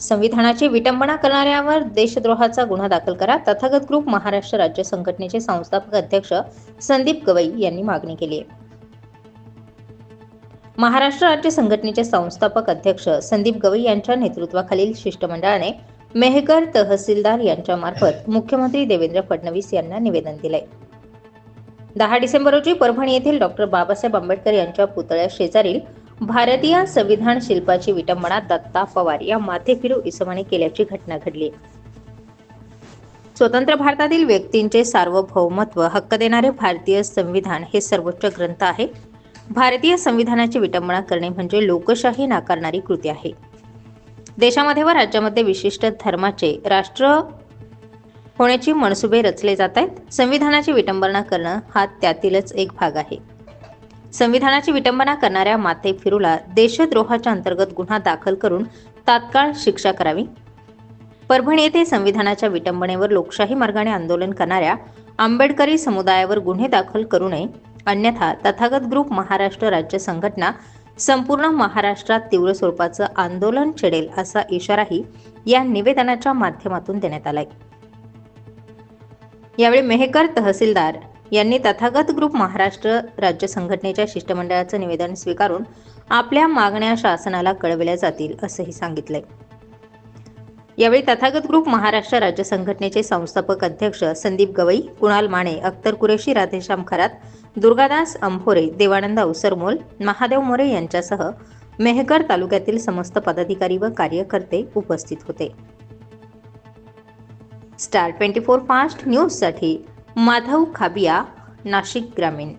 संविधानाची विटंबना करणाऱ्यावर देशद्रोहाचा गुन्हा दाखल करा. तथागत ग्रुप महाराष्ट्र राज्य संघटनेचे संस्थापक अध्यक्ष संदीप गवई यांनी मागणी केली आहे. महाराष्ट्र राज्य संघटनेचे संस्थापक अध्यक्ष संदीप गवई यांच्या नेतृत्वाखालील शिष्टमंडळाने मेहकर तहसीलदार यांच्यामार्फत मुख्यमंत्री देवेंद्र फडणवीस यांना निवेदन दिले दहा डिसेंबर रोजी परभणी येथील डॉक्टर बाबासाहेब आंबेडकर यांच्या पुतळ्या शेजारील भारतीय संविधान शिल्पाची विटंबना दत्ता पवार या माथेफिरू इसमाने केल्याची घटना घडली. स्वतंत्र भारतातील व्यक्तींचे सार्वभौमत्व हक्क देणारे भारतीय संविधान हे सर्वोच्च ग्रंथ आहे. भारतीय संविधानाची विटंबना करणे म्हणजे लोकशाही नाकारणारी कृती आहे. देशामध्ये व राज्यामध्ये विशिष्ट धर्माचे राष्ट्र होण्याची मनसुबे रचले जात आहेत. संविधानाची विटंबना करणं हा त्यातीलच एक भाग आहे. संविधानाची विटंबना करणाऱ्या माते फिरूला देशद्रोहाच्या अंतर्गत गुन्हा दाखल करून तात्काळ शिक्षा करावी. परभणी येथे संविधानाच्या विटंबनेवर लोकशाही मार्गाने आंदोलन करणाऱ्या आंबेडकरी समुदायावर गुन्हे दाखल करू नये अन्यथा तथागत ग्रुप महाराष्ट्र राज्य संघटना संपूर्ण महाराष्ट्रात तीव्र स्वरूपाचं आंदोलन छेडेल असा इशाराही या निवेदनाच्या माध्यमातून देण्यात आलाय. यावेळी मेहकर तहसीलदार यांनी तथागत ग्रुप महाराष्ट्र राज्य संघटनेच्या शिष्टमंडळाचं निवेदन स्वीकारून आपल्या मागण्या शासनाला कळविल्या जातील असंही सांगितलंय. यावेळी तथागत ग्रुप महाराष्ट्र राज्य संघटनेचे संस्थापक अध्यक्ष संदीप गवई कुणाल माने अख्तर कुरेशी राधेश्याम खरात दुर्गादास अंभोरे देवानंद अवसरमोल महादेव मोरे यांच्यासह मेहकर तालुक्यातील समस्त पदाधिकारी व कार्यकर्ते उपस्थित होते. स्टार ट्वेंटी फोर फास्ट न्यूजसाठी माधव खाबिया नाशिक ग्रामीण.